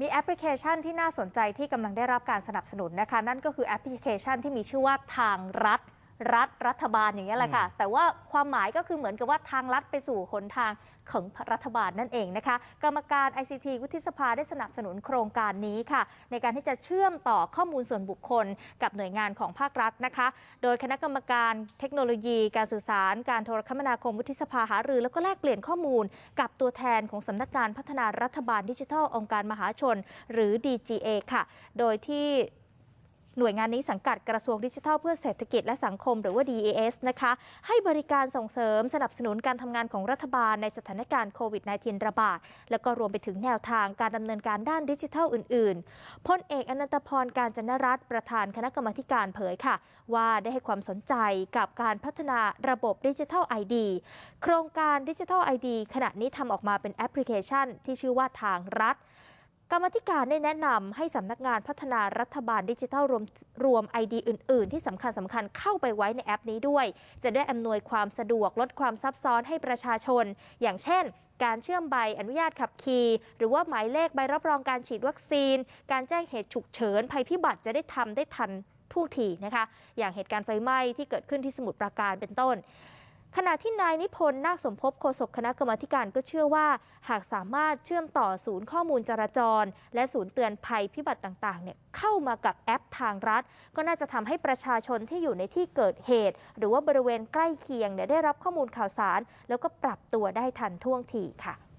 มีแอปพลิเคชันที่น่าสนใจที่กำลังได้รับการสนับสนุนนะคะ นั่นก็คือแอปพลิเคชันที่มีชื่อว่าทางรัฐ รัฐรัฐบาลอย่างนี้ยแหละค่ะ แต่ว่าความหมายก็คือเหมือนกับว่าทางลัดไปสู่หนทางของรัฐบาลนั่นเองนะคะ กรรมการ ICT วุฒิสภาได้สนับสนุนโครงการนี้ค่ะ ในการที่จะเชื่อมต่อข้อมูลส่วนบุคคล กับหน่วยงานของภาครัฐนะคะ โดยคณะกรรมการเทคโนโลยี การสื่อสาร การโทรคมนาคมวุฒิสภาหารือ แล้วก็แลกเปลี่ยนข้อมูล กับตัวแทนของสำนักงานพัฒนารัฐบาลดิจิทัลองค์การมหาชน หรือ DGA ค่ะ โดยที่ หน่วยงานนี้สังกัดกระทรวงดิจิทัลเพื่อเศรษฐกิจและสังคมหรือว่า DES นะคะ ให้บริการส่งเสริมสนับสนุนการทำงานของรัฐบาลในสถานการณ์โควิด -19 ระบาด แล้วก็รวมไปถึงแนวทางการดำเนินการด้านดิจิทัลอื่น ๆ พลเอกอนันตพรการจนรัตน์ประธานคณะกรรมการเผยค่ะ ว่าได้ให้ความสนใจกับการพัฒนาระบบดิจิทัล ID โครงการดิจิทัล ID ขณะนี้ทำออกมาเป็นแอปพลิเคชัน ที่ชื่อว่าทางรัฐ กรรมธิการได้แนะนำให้สำนักงานพัฒนารัฐบาลดิจิทัลรวมรวม ID อื่น ๆ ที่สำคัญสำคัญเข้าไปไว้ในแอปนี้ด้วย จะได้อำนวยความสะดวกลดความซับซ้อนให้ประชาชน อย่างเช่น การเชื่อมใบอนุญาตขับขี่ หรือว่าหมายเลขใบรับรองการฉีดวัคซีน การแจ้งเหตุฉุกเฉิน ภัยพิบัติจะได้ทำได้ทันท่วงทีนะคะ อย่างเหตุการณ์ไฟไหม้ที่เกิดขึ้นที่สมุทรปราการเป็นต้น ขณะที่นายนิพนธ์นาคสมภพโฆษกคณะกรรมาธิการก็เชื่อว่า หากสามารถเชื่อมต่อศูนย์ข้อมูลจราจร และศูนย์เตือนภัยพิบัติต่างๆเนี่ยเข้ามากับแอปทางรัฐ ก็น่าจะทำให้ประชาชนที่อยู่ในที่เกิดเหตุ หรือว่าบริเวณใกล้เคียงเนี่ยได้รับข้อมูลข่าวสาร แล้วก็ปรับตัวได้ทันท่วงทีค่ะ